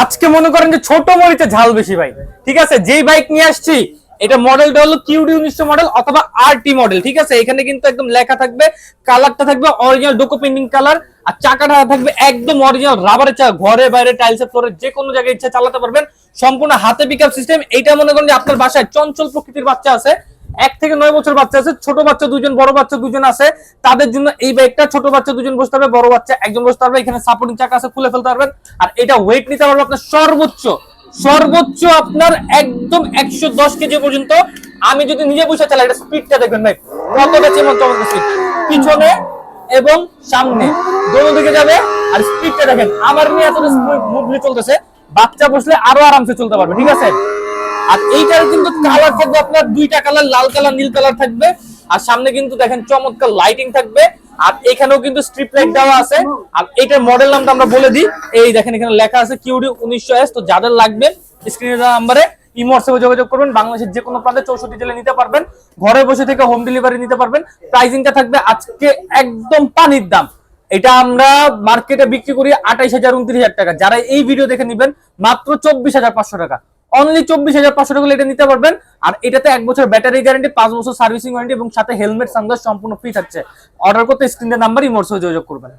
আজকে মনে করেন যে ছোট মরিচে ঝাল বেশি ভাই। ঠিক আছে? যেই বাইক নিয়ে আসছি, এটা মডেলটা হলো কিউডি উনিশশো মডেল অথবা আর টি মডেল ঠিক আছে? এখানে কিন্তু একদম লেখা থাকবে কালারটা থাকবে অরিজিনাল ডোকো পেন্টিং কালার আর চাকাটা থাকবে একদম অরিজিনাল রাবারের চাকা ঘরে, বাইরে টাইলসে ফ্লোরে যে কোনো জায়গায় ইচ্ছা চালাতে পারবেন। সম্পূর্ণ হাতে পিকআপ সিস্টেম এইটা মনে করেন যে আপনার বাসায় চঞ্চল প্রকৃতির বাচ্চা আছে। এক থেকে নয় বছর বাচ্চা আছে, ছোট বাচ্চা দুজন বড় বাচ্চা দুজন আছে, তাদের জন্য এই বাইকটা ছোট বাচ্চা দুজন বসতে পারবে, বড় বাচ্চা একজন বসতে পারবে, এখানে সাপোর্টিং চাকা আছে, খুলে ফেলতে পারবেন। আর এটা ওয়েট নিতে পারবে আপনার সর্বোচ্চ সর্বোচ্চ আপনার একদম একশো দশ কেজি পর্যন্ত। আমি যদি নিজে বসে চালাই, এটা স্পিডটা দেখবেন ভাই, কতটা চেমন চমৎকার স্পিড পিছনে এবং সামনে, দোনো দিকে যাবে, আর স্পিডটা দেখেন, আমার নিয়ে এতটা মুভলি চলতেছে, বাচ্চা বসলে আরও আরামসে চলতে পারবে, ঠিক আছে? আর এইটার কিন্তু কালার থাকবে আপনার দুইটা কালার লাল কালার নীল কালার থাকবে। আর সামনে কিন্তু দেখেন চমৎকার লাইটিং থাকবে। আর এখানেও কিন্তু স্ট্রিপ লাইট দেওয়া আছে। আর এইটার মডেল নামটা আমরা বলে দিই। এই দেখেন এখানে লেখা আছে কিউডি উনিশশো এস তো যাদের লাগবে স্ক্রিনে দেওয়া নাম্বারে ইমো হোয়াটসঅ্যাপে যোগাযোগ করবেন। বাংলাদেশের যে কোনো প্রান্তে চৌষট্টি জেলে নিতে পারবেন। ঘরে বসে থেকে হোম ডেলিভারি নিতে পারবেন। প্রাইসিংটা থাকবে আজকে একদম পানির দাম। এটা আমরা মার্কেটে বিক্রি করি আঠাইশ হাজার, উনত্রিশ হাজার টাকা। যারা এই ভিডিও দেখে নেবেন, মাত্র চব্বিশ হাজার পাঁচশো টাকা। অনলি চব্বিশ হাজার পাঁচশো টাকা এটা নিতে পারবেন। আর এটাতে এক বছর ব্যাটারি গ্যারান্টি, পাঁচ বছর সার্ভিসিং ওয়ারেন্টি এবং সাথে হেলমেট, সানগ্লাস সম্পূর্ণ ফ্রি থাকছে। অর্ডার করতে স্ক্রিনের নাম্বার ইমোর্স যোগাযোগ করবেন।